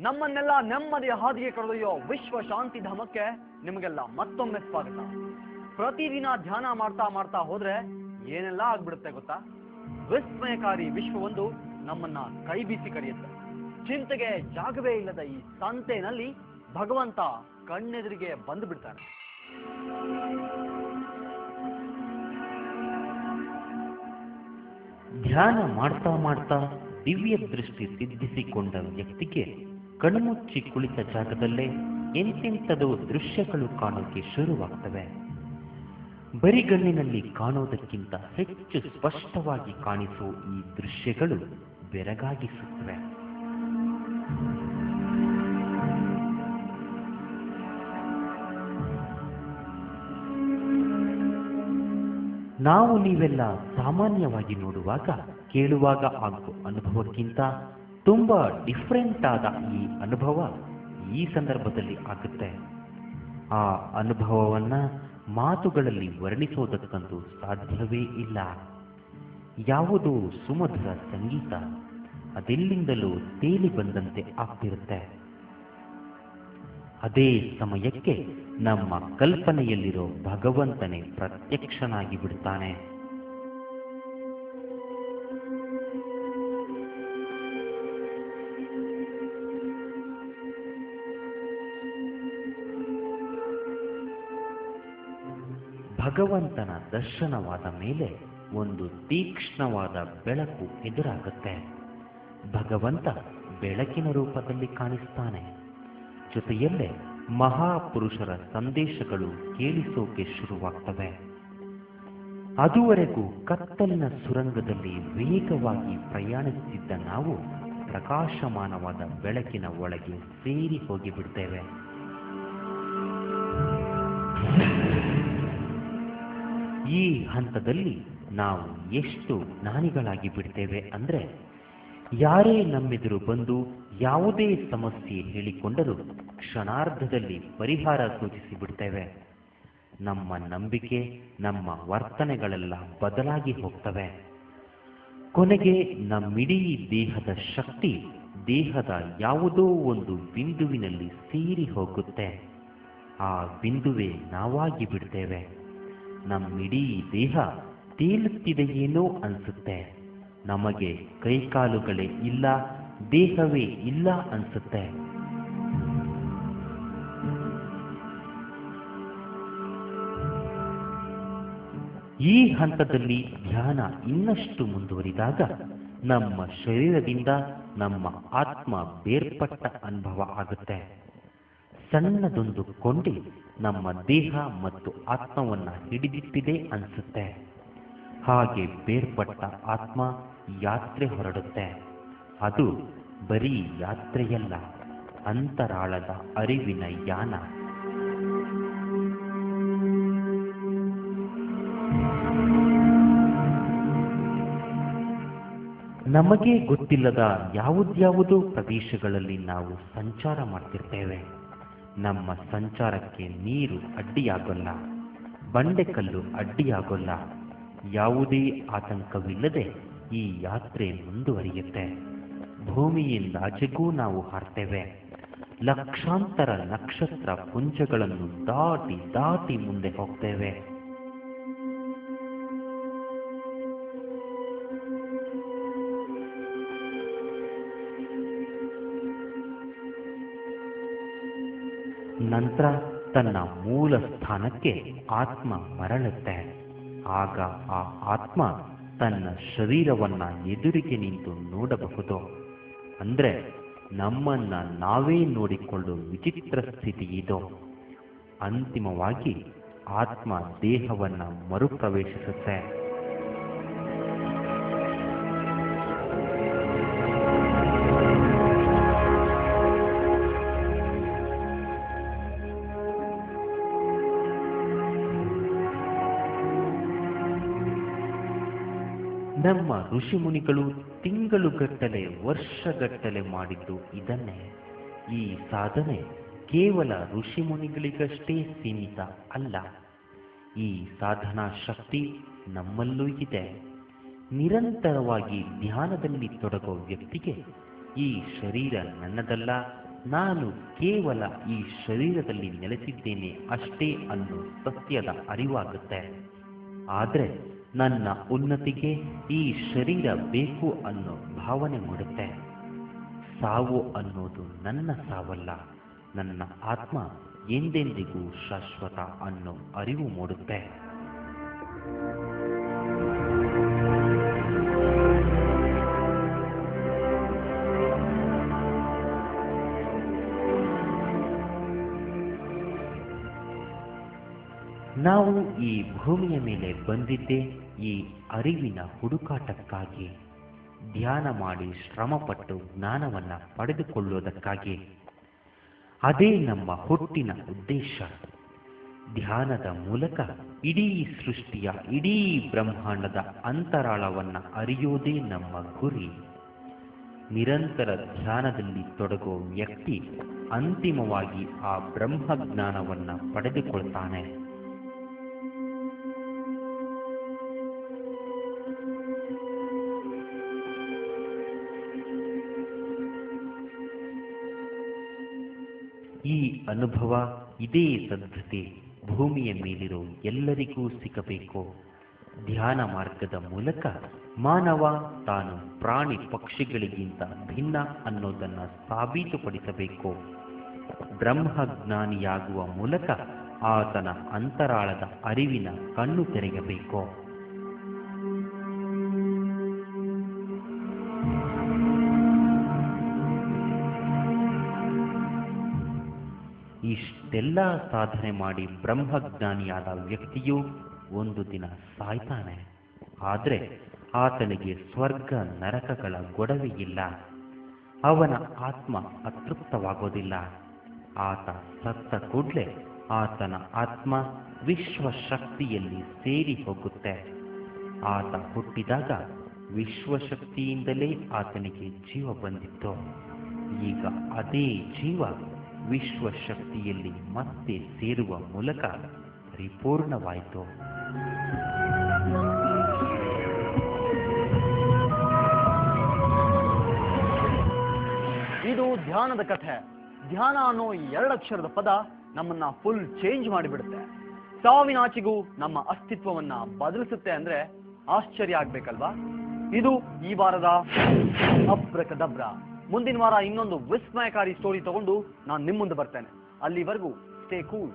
ನಮ್ಮನ್ನೆಲ್ಲ ನೆಮ್ಮದಿಯ ಹಾದಿಗೆ ಕರೆದೊಯ್ಯೋ ವಿಶ್ವ ಶಾಂತಿ ಧಾಮಕ್ಕೆ ನಿಮಗೆಲ್ಲ ಮತ್ತೊಮ್ಮೆ ಸ್ವಾಗತ. ಪ್ರತಿದಿನ ಧ್ಯಾನ ಮಾಡ್ತಾ ಮಾಡ್ತಾ ಹೋದ್ರೆ ಏನೆಲ್ಲ ಆಗ್ಬಿಡುತ್ತೆ ಗೊತ್ತಾ? ವಿಸ್ಮಯಕಾರಿ ವಿಶ್ವವೊಂದು ನಮ್ಮನ್ನ ಕೈ ಬೀಸಿ ಕರೆಯುತ್ತೆ. ಚಿಂತೆಗೆ ಜಾಗವೇ ಇಲ್ಲದ ಈ ಸಂತೆನಲ್ಲಿ ಭಗವಂತ ಕಣ್ಣೆದುರಿಗೆ ಬಂದು ಬಿಡ್ತಾನೆ ಧ್ಯಾನ ಮಾಡ್ತಾ ಮಾಡ್ತಾ ದಿವ್ಯ ದೃಷ್ಟಿ ಸಿದ್ಧಿಸಿಕೊಂಡ ವ್ಯಕ್ತಿಗೆ ಕಣ್ಮುಚ್ಚಿ ಕುಳಿತ ಜಾಗದಲ್ಲೇ ಎಂತೆಂಥದೋ ದೃಶ್ಯಗಳು ಕಾಣೋಕೆ ಶುರುವಾಗ್ತವೆ. ಬರಿಗಣ್ಣಿನಲ್ಲಿ ಕಾಣೋದಕ್ಕಿಂತ ಹೆಚ್ಚು ಸ್ಪಷ್ಟವಾಗಿ ಕಾಣಿಸುವ ಈ ದೃಶ್ಯಗಳು ಬೆರಗಾಗಿಸುತ್ತವೆ. ನಾವು ನೀವೆಲ್ಲ ಸಾಮಾನ್ಯವಾಗಿ ನೋಡುವಾಗ, ಕೇಳುವಾಗ ಆಗುವ ಅನುಭವಕ್ಕಿಂತ ತುಂಬಾ ಡಿಫ್ರೆಂಟ್ ಆದ ಈ ಅನುಭವ ಈ ಸಂದರ್ಭದಲ್ಲಿ ಆಗುತ್ತೆ. ಆ ಅನುಭವವನ್ನ ಮಾತುಗಳಲ್ಲಿ ವರ್ಣಿಸೋದಕ್ಕಂತೂ ಸಾಧ್ಯವೇ ಇಲ್ಲ. ಯಾವುದೋ ಸುಮಧುರ ಸಂಗೀತ, ಅದೆಲ್ಲಿಂದಲೂ ತೇಲಿ ಬಂದಂತೆ ಆಗ್ತಿರುತ್ತೆ. ಅದೇ ಸಮಯಕ್ಕೆ ನಮ್ಮ ಕಲ್ಪನೆಯಲ್ಲಿರೋ ಭಗವಂತನೇ ಪ್ರತ್ಯಕ್ಷನಾಗಿ ಬಿಡ್ತಾನೆ. ಭಗವಂತನ ದರ್ಶನವಾದ ಮೇಲೆ ಒಂದು ತೀಕ್ಷ್ಣವಾದ ಬೆಳಕು ಎದುರಾಗುತ್ತೆ. ಭಗವಂತ ಬೆಳಕಿನ ರೂಪದಲ್ಲಿ ಕಾಣಿಸ್ತಾನೆ. ಜೊತೆಯಲ್ಲೇ ಮಹಾಪುರುಷರ ಸಂದೇಶಗಳು ಕೇಳಿಸೋಕೆ ಶುರುವಾಗ್ತವೆ. ಅದುವರೆಗೂ ಕತ್ತಲಿನ ಸುರಂಗದಲ್ಲಿ ವೇಗವಾಗಿ ಪ್ರಯಾಣಿಸುತ್ತಿದ್ದ ನಾವು ಪ್ರಕಾಶಮಾನವಾದ ಬೆಳಕಿನ ಒಳಗೆ ಸೇರಿ ಹೋಗಿಬಿಡ್ತೇವೆ. ಈ ಹಂತದಲ್ಲಿ ನಾವು ಎಷ್ಟು ಜ್ಞಾನಿಗಳಾಗಿ ಬಿಡ್ತೇವೆ ಅಂದರೆ, ಯಾರೇ ನಮ್ಮೆದುರು ಬಂದು ಯಾವುದೇ ಸಮಸ್ಯೆ ಹೇಳಿಕೊಂಡರೂ ಕ್ಷಣಾರ್ಧದಲ್ಲಿ ಪರಿಹಾರ ಸೂಚಿಸಿ ಬಿಡ್ತೇವೆ. ನಮ್ಮ ನಂಬಿಕೆ, ನಮ್ಮ ವರ್ತನೆಗಳೆಲ್ಲ ಬದಲಾಗಿ ಹೋಗ್ತವೆ. ಕೊನೆಗೆ ನಮ್ಮಿಡೀ ದೇಹದ ಶಕ್ತಿ ದೇಹದ ಯಾವುದೋ ಒಂದು ಬಿಂದುವಿನಲ್ಲಿ ಸೇರಿ ಹೋಗುತ್ತೆ. ಆ ಬಿಂದುವೇ ನಾವಾಗಿ ಬಿಡ್ತೇವೆ. ನಮ್ಮಿಡೀ ದೇಹ ತೇಲುತ್ತಿದೆಯೇನೋ ಅನ್ಸುತ್ತೆ. ನಮಗೆ ಕೈಕಾಲುಗಳೇ ಇಲ್ಲ, ದೇಹವೇ ಇಲ್ಲ ಅನ್ಸುತ್ತೆ. ಈ ಹಂತದಲ್ಲಿ ಧ್ಯಾನ ಇನ್ನಷ್ಟು ಮುಂದುವರಿದಾಗ ನಮ್ಮ ಶರೀರದಿಂದ ನಮ್ಮ ಆತ್ಮ ಬೇರ್ಪಟ್ಟ ಅನುಭವ ಆಗುತ್ತೆ. ಸಣ್ಣದೊಂದು ಕೊಂಡಿ ನಮ್ಮ ದೇಹ ಮತ್ತು ಆತ್ಮವನ್ನ ಹಿಡಿದಿಟ್ಟಿದೆ ಅನ್ಸುತ್ತೆ. ಹಾಗೆ ಬೇರ್ಪಟ್ಟ ಆತ್ಮ ಯಾತ್ರೆ ಹೊರಡುತ್ತೆ. ಅದು ಬರೀ ಯಾತ್ರೆಯಲ್ಲ, ಅಂತರಾಳದ ಅರಿವಿನ ಯಾನ. ನಮಗೆ ಗೊತ್ತಿಲ್ಲದ ಯಾವುದ್ಯಾವುದೋ ಪ್ರದೇಶಗಳಲ್ಲಿ ನಾವು ಸಂಚಾರ ಮಾಡ್ತಿರ್ತೇವೆ. ನಮ್ಮ ಸಂಚಾರಕ್ಕೆ ನೀರು ಅಡ್ಡಿಯಾಗಲ್ಲ, ಬಂಡೆಕಲ್ಲು ಅಡ್ಡಿಯಾಗಲ್ಲ. ಯಾವುದೇ ಆತಂಕವಿಲ್ಲದೆ ಈ ಯಾತ್ರೆ ಮುಂದುವರಿಯುತ್ತೆ. ಭೂಮಿಯಿಂದಾಚೆಗೂ ನಾವು ಹಾರ್ತೇವೆ. ಲಕ್ಷಾಂತರ ನಕ್ಷತ್ರ ಪುಂಜಗಳನ್ನು ದಾಟಿ ದಾಟಿ ಮುಂದೆ ಹೋಗ್ತೇವೆ. ನಂತರ ತನ್ನ ಮೂಲ ಸ್ಥಾನಕ್ಕೆ ಆತ್ಮ ಮರಳುತ್ತೆ. ಆಗ ಆ ಆತ್ಮ ತನ್ನ ಶರೀರವನ್ನ ಎದುರಿಗೆ ನಿಂತು ನೋಡಬಹುದು. ಅಂದ್ರೆ ನಮ್ಮನ್ನ ನಾವೇ ನೋಡಿಕೊಳ್ಳುವ ವಿಚಿತ್ರ ಸ್ಥಿತಿ ಇದು. ಅಂತಿಮವಾಗಿ ಆತ್ಮ ದೇಹವನ್ನ ಮರುಪ್ರವೇಶಿಸುತ್ತೆ. ನಮ್ಮ ಋಷಿಮುನಿಗಳು ತಿಂಗಳುಗಟ್ಟಲೆ, ವರ್ಷಗಟ್ಟಲೆ ಮಾಡಿದ್ದು ಇದನ್ನೇ. ಈ ಸಾಧನೆ ಕೇವಲ ಋಷಿಮುನಿಗಳಿಗಷ್ಟೇ ಸೀಮಿತ ಅಲ್ಲ. ಈ ಸಾಧನಾ ಶಕ್ತಿ ನಮ್ಮಲ್ಲೂ ಇದೆ. ನಿರಂತರವಾಗಿ ಧ್ಯಾನದಲ್ಲಿ ತೊಡಗೋ ವ್ಯಕ್ತಿಗೆ ಈ ಶರೀರ ನನ್ನದಲ್ಲ. ನಾನು ಕೇವಲ ಈ ಶರೀರದಲ್ಲಿ ನೆಲೆಸಿದ್ದೇನೆ ಅಷ್ಟೇ ಅನ್ನೋ ಸತ್ಯದ ಅರಿವಾಗುತ್ತೆ. ಆದರೆ ನನ್ನ ಉನ್ನತಿಗೆ ಈ ಶರೀರ ಬೇಕು ಅನ್ನೋ ಭಾವನೆ ಮೂಡುತ್ತೆ. ಸಾವು ಅನ್ನೋದು ನನ್ನ ಸಾವಲ್ಲ, ನನ್ನ ಆತ್ಮ ಎಂದೆಂದಿಗೂ ಶಾಶ್ವತ ಅನ್ನೋ ಅರಿವು ಮೂಡುತ್ತೆ. ನಾವು ಈ ಭೂಮಿಯ ಮೇಲೆ ಬಂದಿದ್ದೇ ಈ ಅರಿವಿನ ಹುಡುಕಾಟಕ್ಕಾಗಿ ಧ್ಯಾನ ಮಾಡಿ ಶ್ರಮಪಟ್ಟು ಜ್ಞಾನವನ್ನ ಪಡೆದುಕೊಳ್ಳುವುದಕ್ಕಾಗಿ. ಅದೇ ನಮ್ಮ ಹುಟ್ಟಿನ ಉದ್ದೇಶ. ಧ್ಯಾನದ ಮೂಲಕ ಇಡೀ ಸೃಷ್ಟಿಯ ಇಡೀ ಬ್ರಹ್ಮಾಂಡದ ಅಂತರಾಳವನ್ನು ಅರಿಯೋದೇ ನಮ್ಮ ಗುರಿ. ನಿರಂತರ ಧ್ಯಾನದಲ್ಲಿ ತೊಡಗುವ ವ್ಯಕ್ತಿ ಅಂತಿಮವಾಗಿ ಆ ಬ್ರಹ್ಮಜ್ಞಾನವನ್ನ ಪಡೆದುಕೊಳ್ತಾನೆ. ಈ ಅನುಭವ ಇದೇ ಸದ್ಧತೆ ಭೂಮಿಯ ಮೇಲಿರೋ ಎಲ್ಲರಿಗೂ ಸಿಗಬೇಕು. ಧ್ಯಾನ ಮಾರ್ಗದ ಮೂಲಕ ಮಾನವ ತಾನು ಪ್ರಾಣಿ ಪಕ್ಷಿಗಳಿಗಿಂತ ಭಿನ್ನ ಅನ್ನೋದನ್ನ ಸಾಬೀತುಪಡಿಸಬೇಕು. ಬ್ರಹ್ಮಜ್ಞಾನಿಯಾಗುವ ಮೂಲಕ ಆತನ ಅಂತರಾಳದ ಅರಿವಿನ ಕಣ್ಣು ತೆರೆಯಬೇಕು. ಇಷ್ಟೆಲ್ಲ ಸಾಧನೆ ಮಾಡಿ ಬ್ರಹ್ಮಜ್ಞಾನಿಯಾದ ವ್ಯಕ್ತಿಯು ಒಂದು ದಿನ ಸಾಯ್ತಾನೆ. ಆದರೆ ಆತನಿಗೆ ಸ್ವರ್ಗ ನರಕಗಳ ಗೊಡವೆ ಇಲ್ಲ. ಅವನ ಆತ್ಮ ಅತೃಪ್ತವಾಗೋದಿಲ್ಲ. ಆತ ಸತ್ತ ಕೂಡಲೇ ಆತನ ಆತ್ಮ ವಿಶ್ವಶಕ್ತಿಯಲ್ಲಿ ಸೇರಿ ಹೋಗುತ್ತೆ. ಆತ ಹುಟ್ಟಿದಾಗ ವಿಶ್ವಶಕ್ತಿಯಿಂದಲೇ ಆತನಿಗೆ ಜೀವ ಬಂದಿತ್ತು. ಈಗ ಅದೇ ಜೀವ ವಿಶ್ವಶಕ್ತಿಯಲ್ಲಿ ಮತ್ತೆ ಸೇರುವ ಮೂಲಕ ಪರಿಪೂರ್ಣವಾಯಿತು. ಇದು ಧ್ಯಾನದ ಕಥೆ. ಧ್ಯಾನ ಅನ್ನೋ ಎರಡಕ್ಷರದ ಪದ ನಮ್ಮನ್ನ ಫುಲ್ ಚೇಂಜ್ ಮಾಡಿಬಿಡುತ್ತೆ. ಸಾವಿನಾಚೆಗೂ ನಮ್ಮ ಅಸ್ತಿತ್ವವನ್ನ ಬದಲಿಸುತ್ತೆ ಅಂದ್ರೆ ಆಶ್ಚರ್ಯ ಆಗ್ಬೇಕಲ್ವಾ? ಇದು ಈ ವಾರದ ಅಬ್ರಕದಬ್ರ. ಮುಂದಿನ ವಾರ ಇನ್ನೊಂದು ವಿಸ್ಮಯಕಾರಿ ಸ್ಟೋರಿ ತಗೊಂಡು ನಾನು ನಿಮ್ಮ ಮುಂದೆ ಬರ್ತೇನೆ. ಅಲ್ಲಿವರೆಗೂ ಸ್ಟೇ ಕೂಲ್